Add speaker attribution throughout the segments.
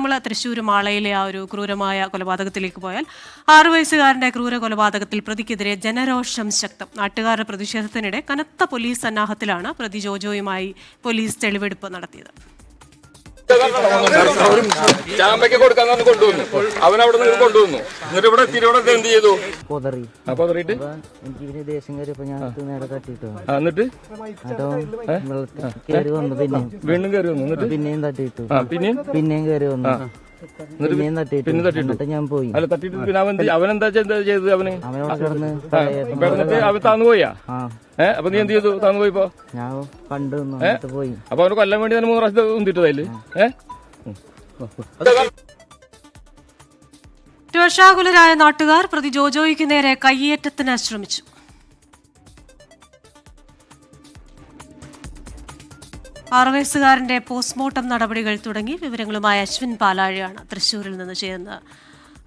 Speaker 1: നമ്മൾ തൃശ്ശൂർ മാളയിലെ ആ ഒരു ക്രൂരമായ കൊലപാതകത്തിലേക്ക് പോയാൽ ആറ് വയസ്സുകാരന്റെ ക്രൂര കൊലപാതകത്തിൽ പ്രതിക്കെതിരെ ജനരോഷം ശക്തം. നാട്ടുകാരുടെ പ്രതിഷേധത്തിനിടെ കനത്ത പോലീസ് സന്നാഹത്തിലാണ് പ്രതി ജോജോയുമായി പോലീസ് തെളിവെടുപ്പ് നടത്തിയത്.
Speaker 2: ചാമ്പയ്ക്ക് കൊടുക്കാൻ തന്നെ കൊണ്ടുവന്നു. അവൻ അവിടെ നിന്ന് കൊണ്ടുവന്നു. എന്നിട്ട് ഇവിടെ ഇവിടെ എന്ത് ചെയ്തു?
Speaker 3: പൊതറി.
Speaker 2: അപ്പൊ
Speaker 3: എനിക്ക് പിന്നെ ദേഷ്യം കയറിയപ്പോ ഞാൻ നേരെ തട്ടിട്ടു
Speaker 2: എന്നിട്ട്?
Speaker 3: കയറി വന്നു പിന്നെ
Speaker 2: വീണ്ടും കയറി വന്നു എന്നിട്ട്?
Speaker 3: പിന്നെയും തട്ടിയിട്ടു.
Speaker 2: ആ പിന്നെയും?
Speaker 3: പിന്നെയും കയറി വന്നു. എന്നിട്ട് ഞാൻ പോയി.
Speaker 2: അല്ല തട്ടിട്ട് പിന്നെ അവൻ അവൻ എന്താ ചെയ്ത- ചെയ്തത് അവന്?
Speaker 3: അവനോട് കിടന്ന്
Speaker 2: കിടന്നിട്ട് അവൻ താന്നു പോയാ? അപ്പൊ നീ എന്ത് ചെയ്തു? താന്നു പോയിപ്പോ
Speaker 3: ഞാൻ കണ്ടു പോയി.
Speaker 2: അപ്പൊ അവന് കൊല്ലാൻ വേണ്ടി തന്നെ മൂന്ന് പ്രാവശ്യം ഉന്തിട്ടതല്ലേ ഏ?
Speaker 1: രോഷാകുലരായ നാട്ടുകാർ പ്രതി ജോജോയ്ക്ക് നേരെ കയ്യേറ്റത്തിന് ശ്രമിച്ചു. ആറു വയസ്സുകാരന്റെ പോസ്റ്റ്മോർട്ടം നടപടികൾ തുടങ്ങി. വിവരങ്ങളുമായി അശ്വിൻ പാലാഴിയാണ് തൃശ്ശൂരിൽ നിന്ന് ചെയ്യുന്നത്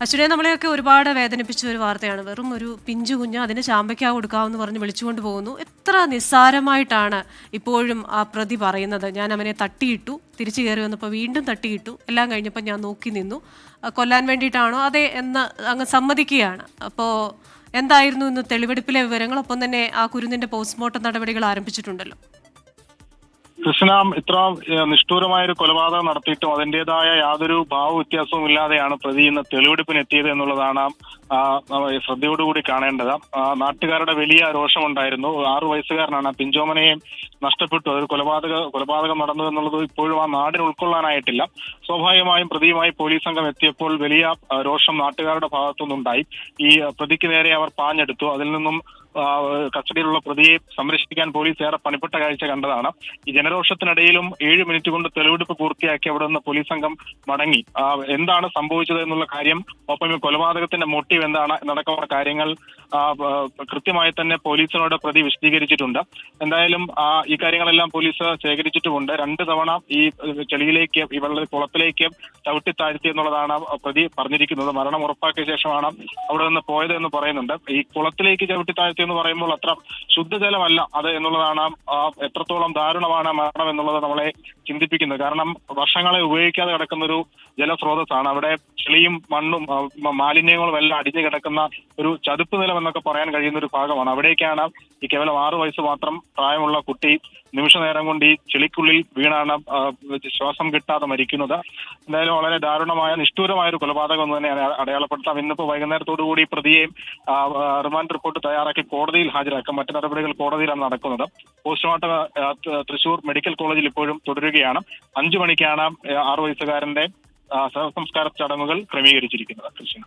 Speaker 1: അശ്വിനെ നമ്മളെയൊക്കെ ഒരുപാട് വേദനിപ്പിച്ച ഒരു വാർത്തയാണ്. വെറും ഒരു പിഞ്ചു കുഞ്ഞ് അതിന് ചാമ്പയ്ക്ക കൊടുക്കാമെന്ന് പറഞ്ഞ് വിളിച്ചുകൊണ്ട് പോകുന്നു. എത്ര നിസ്സാരമായിട്ടാണ് ഇപ്പോഴും ആ പ്രതി പറയുന്നത്. ഞാൻ അവനെ തട്ടിയിട്ടു തിരിച്ചു കയറി വന്നപ്പോൾ വീണ്ടും തട്ടിയിട്ടു എല്ലാം കഴിഞ്ഞപ്പോൾ ഞാൻ നോക്കി നിന്നു. കൊല്ലാൻ വേണ്ടിയിട്ടാണോ? അതെ എന്ന് അങ്ങ് സമ്മതിക്കുകയാണ്. അപ്പോൾ എന്തായിരുന്നു ഇന്ന് തെളിവെടുപ്പിലെ വിവരങ്ങൾ? ഒപ്പം തന്നെ ആ കുരുന്നിന്റെ പോസ്റ്റ്മോർട്ടം നടപടികൾ ആരംഭിച്ചിട്ടുണ്ടല്ലോ.
Speaker 4: കൃഷ്ണ ഇത്ര നിഷ്ഠൂരമായ ഒരു കൊലപാതകം നടത്തിയിട്ടും അതിന്റേതായ യാതൊരു ഭാവ വ്യത്യാസവും ഇല്ലാതെയാണ് പ്രതി ഇന്ന് തെളിവെടുപ്പിന് എത്തിയത് എന്നുള്ളതാണ് ശ്രദ്ധയോടുകൂടി കാണേണ്ടത്. നാട്ടുകാരുടെ വലിയ രോഷമുണ്ടായിരുന്നു. ആറു വയസ്സുകാരനാണ് പിഞ്ചോമനയെ നഷ്ടപ്പെട്ടു. അതൊരു കൊലപാതക കൊലപാതകം നടന്നു എന്നുള്ളത് ഇപ്പോഴും ആ നാടിന് ഉൾക്കൊള്ളാനായിട്ടില്ല. സ്വാഭാവികമായും പ്രതിയുമായി പോലീസ് സംഘം എത്തിയപ്പോൾ വലിയ രോഷം നാട്ടുകാരുടെ ഭാഗത്തുനിന്നുണ്ടായി. ഈ പ്രതിക്ക് നേരെ അവർ പാഞ്ഞെടുത്തു. അതിൽ നിന്നും കസ്റ്റഡിയിലുള്ള പ്രതിയെ സംരക്ഷിക്കാൻ പോലീസ് ഏറെ പണിപ്പെട്ട കാഴ്ച കണ്ടതാണ്. ഈ ജനരോഷത്തിനിടയിലും ഏഴ് മിനിറ്റ് കൊണ്ട് തെളിവെടുപ്പ് പൂർത്തിയാക്കി അവിടെ നിന്ന് പോലീസ് സംഘം മടങ്ങി. എന്താണ് സംഭവിച്ചത് എന്നുള്ള കാര്യം ഒപ്പം കൊലപാതകത്തിന്റെ മോട്ടീവ് എന്താണ് എന്നടക്കമുള്ള കാര്യങ്ങൾ കൃത്യമായി തന്നെ പോലീസിനോട് പ്രതി വിശദീകരിച്ചിട്ടുണ്ട്. എന്തായാലും ഈ കാര്യങ്ങളെല്ലാം പോലീസ് ശേഖരിച്ചിട്ടുമുണ്ട്. രണ്ട് തവണ ഈ ചെളിയിലേക്ക് ഈ വെള്ള കുളത്തിലേക്ക് ചവിട്ടി താഴ്ത്തി എന്നുള്ളതാണ് പ്രതി പറഞ്ഞിരിക്കുന്നത്. മരണം ഉറപ്പാക്കിയ ശേഷമാണ് അവിടെ നിന്ന് പോയത് എന്ന് പറയുന്നുണ്ട്. ഈ കുളത്തിലേക്ക് ചവിട്ടി താഴ്ത്തി എന്ന് പറയുമ്പോൾ അത്ര ശുദ്ധജലമല്ല അത് എന്നുള്ളതാണ് എത്രത്തോളം ദാരുണമാണ് മരണം എന്നുള്ളത് നമ്മളെ ചിന്തിപ്പിക്കുന്നത്. കാരണം വർഷങ്ങളെ ഉപയോഗിക്കാതെ കിടക്കുന്ന ഒരു ജലസ്രോതസ്സാണ്. അവിടെ ചെളിയും മണ്ണും മാലിന്യങ്ങളും എല്ലാം അടിഞ്ഞു കിടക്കുന്ന ഒരു ചതുപ്പ് നിലം എന്നൊക്കെ പറയാൻ കഴിയുന്ന ഒരു ഭാഗമാണ്. അവിടേക്കാണ് ഈ കേവലം ആറു വയസ്സ് മാത്രം പ്രായമുള്ള കുട്ടി നിമിഷ നേരം കൊണ്ട് ഈ ചെളിക്കുള്ളിൽ വീണാണ് ശ്വാസം കിട്ടാതെ മരിക്കുന്നത്. എന്തായാലും വളരെ ദാരുണമായ നിഷ്ഠൂരമായ ഒരു കൊലപാതകം എന്ന് തന്നെ അടയാളപ്പെടുത്താം. ഇന്നിപ്പോ വൈകുന്നേരത്തോടുകൂടി പ്രതിയെ റിമാൻഡ് റിപ്പോർട്ട് തയ്യാറാക്കി കോടതിയിൽ ഹാജരാക്കും. മറ്റു നടപടികൾ കോടതിയിലാണ് നടക്കുന്നത്. പോസ്റ്റ്മോർട്ടം തൃശൂർ മെഡിക്കൽ കോളേജിൽ ഇപ്പോഴും തുടരുകയാണ്. അഞ്ചു മണിക്കാണ് ആറു വയസ്സുകാരന്റെ ശവസംസ്കാര ചടങ്ങുകൾ ക്രമീകരിച്ചിരിക്കുന്നത്. കൃഷ്ണ.